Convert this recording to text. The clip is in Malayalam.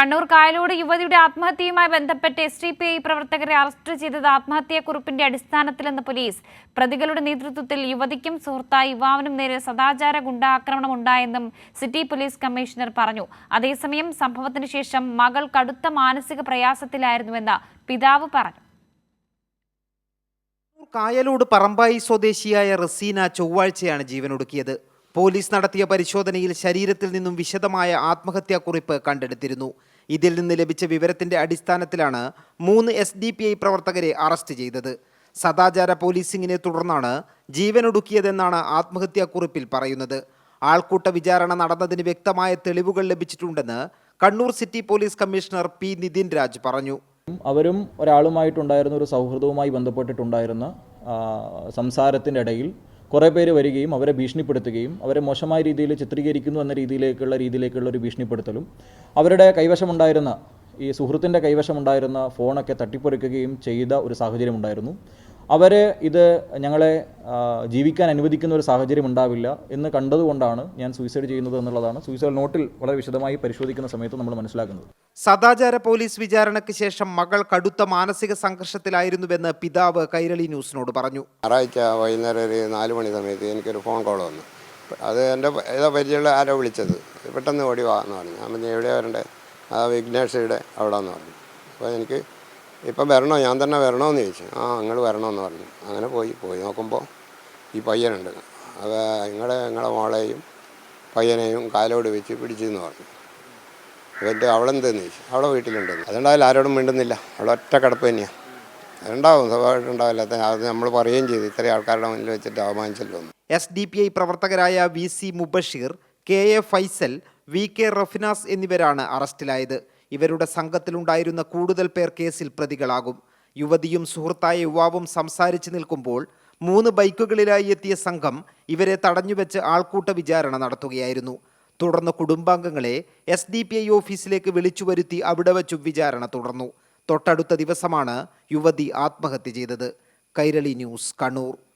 കണ്ണൂർ കായലോട് യുവതിയുടെ ആത്മഹത്യയുമായി ബന്ധപ്പെട്ട് എസ് പ്രവർത്തകരെ അറസ്റ്റ് ചെയ്തത് ആത്മഹത്യാക്കുറിപ്പിന്റെ അടിസ്ഥാനത്തിലെന്ന് പോലീസ്. പ്രതികളുടെ നേതൃത്വത്തിൽ യുവതിക്കും സുഹൃത്തായ യുവാവിനും നേരെ സദാചാര ഗുണ്ടാക്രമണം ഉണ്ടായെന്നും സിറ്റി പോലീസ് കമ്മീഷണർ പറഞ്ഞു. അതേസമയം സംഭവത്തിന് ശേഷം മകൾ കടുത്ത മാനസിക പ്രയാസത്തിലായിരുന്നുവെന്ന് പിതാവ് പറഞ്ഞു. കായലോട് പറമ്പായി സ്വദേശിയായ റസീന ചൊവ്വാഴ്ചയാണ് ജീവനൊടുക്കിയത്. പോലീസ് നടത്തിയ പരിശോധനയിൽ ശരീരത്തിൽ നിന്നും വിശദമായ ആത്മഹത്യാക്കുറിപ്പ് കണ്ടെടുത്തിരുന്നു. ഇതിൽ നിന്ന് ലഭിച്ച വിവരത്തിന്റെ അടിസ്ഥാനത്തിലാണ് മൂന്ന് എസ് ഡി പി ഐ പ്രവർത്തകരെ അറസ്റ്റ് ചെയ്തത്. സദാചാര പോലീസിങ്ങിനെ തുടർന്നാണ് ജീവനൊടുക്കിയതെന്നാണ് ആത്മഹത്യാക്കുറിപ്പിൽ പറയുന്നത്. ആൾക്കൂട്ട വിചാരണ നടന്നതിന് വ്യക്തമായ തെളിവുകൾ ലഭിച്ചിട്ടുണ്ടെന്ന് Kannur city police commissioner P Nithin Raj പറഞ്ഞു. അവരും ഒരാളുമായിട്ടുണ്ടായിരുന്ന ഒരു സൗഹൃദവുമായി ബന്ധപ്പെട്ടിട്ടുണ്ടായിരുന്ന സംസാരത്തിന്റെ ഇടയിൽ കുറേ പേര് വരികയും അവരെ ഭീഷണിപ്പെടുത്തുകയും അവരെ മോശമായ രീതിയിൽ ചിത്രീകരിക്കുന്നു എന്ന രീതിയിലേക്കുള്ള രീതിയിലേക്കുള്ള ഒരു ഭീഷണിപ്പെടുത്തലും. അവരുടെ കൈവശമുണ്ടായിരുന്ന ഈ സുഹൃത്തിന്റെ കൈവശമുണ്ടായിരുന്ന ഫോണൊക്കെ തട്ടിപ്പറിക്കുകയും ചെയ്ത ഒരു സാഹചര്യം ഉണ്ടായിരുന്നു അവർ ഇത് ഞങ്ങളെ ജീവിക്കാൻ അനുവദിക്കുന്ന ഒരു സാഹചര്യം ഉണ്ടാവില്ല എന്ന് കണ്ടതുകൊണ്ടാണ് ഞാൻ സൂയിസൈഡ് ചെയ്യുന്നത് എന്നുള്ളതാണ്. സൂയിസൈഡ് നോട്ടിൽ വളരെ വിശദമായി പരിശോധിക്കുന്ന സമയത്ത് നമ്മൾ മനസ്സിലാക്കുന്നത്. സദാചാര പോലീസ് വിചാരണയ്ക്ക് ശേഷം മകൾ കടുത്ത മാനസിക സംഘർഷത്തിലായിരുന്നുവെന്ന് പിതാവ് കൈരളി ന്യൂസിനോട് പറഞ്ഞു. ഞായറാഴ്ച വൈകുന്നേരം ഒരു നാല് മണി സമയത്ത് എനിക്കൊരു ഫോൺ കോൾ വന്നു. അത് എന്റെ ഏതാ പരിചയമുള്ള ആരോ വിളിച്ചത്. പെട്ടെന്ന് ഓടി വാ എന്ന് പറഞ്ഞു. ഞാൻ പറഞ്ഞു എവിടെയാണ് വരണ്ടേ? ആ വിഘ്നേഷയുടെ അവിടെ എന്ന് പറഞ്ഞു. അപ്പോൾ എനിക്ക് ഇപ്പം വരണോ? ഞാൻ തന്നെ വരണോന്ന് ചോദിച്ചു. ആ നിങ്ങൾ വരണമെന്ന് പറഞ്ഞു. അങ്ങനെ പോയി. പോയി നോക്കുമ്പോൾ ഈ പയ്യനുണ്ട്. അത് നിങ്ങളെ നിങ്ങളെ മോളെയും പയ്യനെയും കാലോട് വെച്ച് പിടിച്ചെന്ന് പറഞ്ഞു. ഇവന്റെ അവളെന്തെന്ന് ചോദിച്ചു. അവളെ വീട്ടിലുണ്ടെന്ന്. അതുണ്ടാവില്ല ആരോടും മിണ്ടുന്നില്ല. അവളെ ഒറ്റ കിടപ്പ് തന്നെയാണ് അതുണ്ടാവും. സ്വാഭാവികമായിട്ടും ഉണ്ടാവില്ല അത് നമ്മൾ പറയുകയും ചെയ്തു. ഇത്രയും ആൾക്കാരുടെ മുന്നിൽ വെച്ചിട്ട് അവമാനിച്ചല്ലോ. എസ് ഡി പി ഐ പ്രവർത്തകരായ V C Mubasheer K A Faisal V K Rafinas എന്നിവരാണ് അറസ്റ്റിലായത്. ഇവരുടെ സംഘത്തിലുണ്ടായിരുന്ന കൂടുതൽ പേർ കേസിൽ പ്രതികളാകും. യുവതിയും സുഹൃത്തായ യുവാവും സംസാരിച്ചു നിൽക്കുമ്പോൾ മൂന്ന് ബൈക്കുകളിലായി എത്തിയ സംഘം ഇവരെ തടഞ്ഞുവെച്ച് ആൾക്കൂട്ട വിചാരണ നടത്തുകയായിരുന്നു. തുടർന്ന് കുടുംബാംഗങ്ങളെ എസ് ഡി പി ഐ ഓഫീസിലേക്ക് വിളിച്ചു വരുത്തി അവിടെ വച്ചു വിചാരണ തുടർന്നു. തൊട്ടടുത്ത ദിവസമാണ് യുവതി ആത്മഹത്യ ചെയ്തത്. കൈരളി ന്യൂസ് കണ്ണൂർ.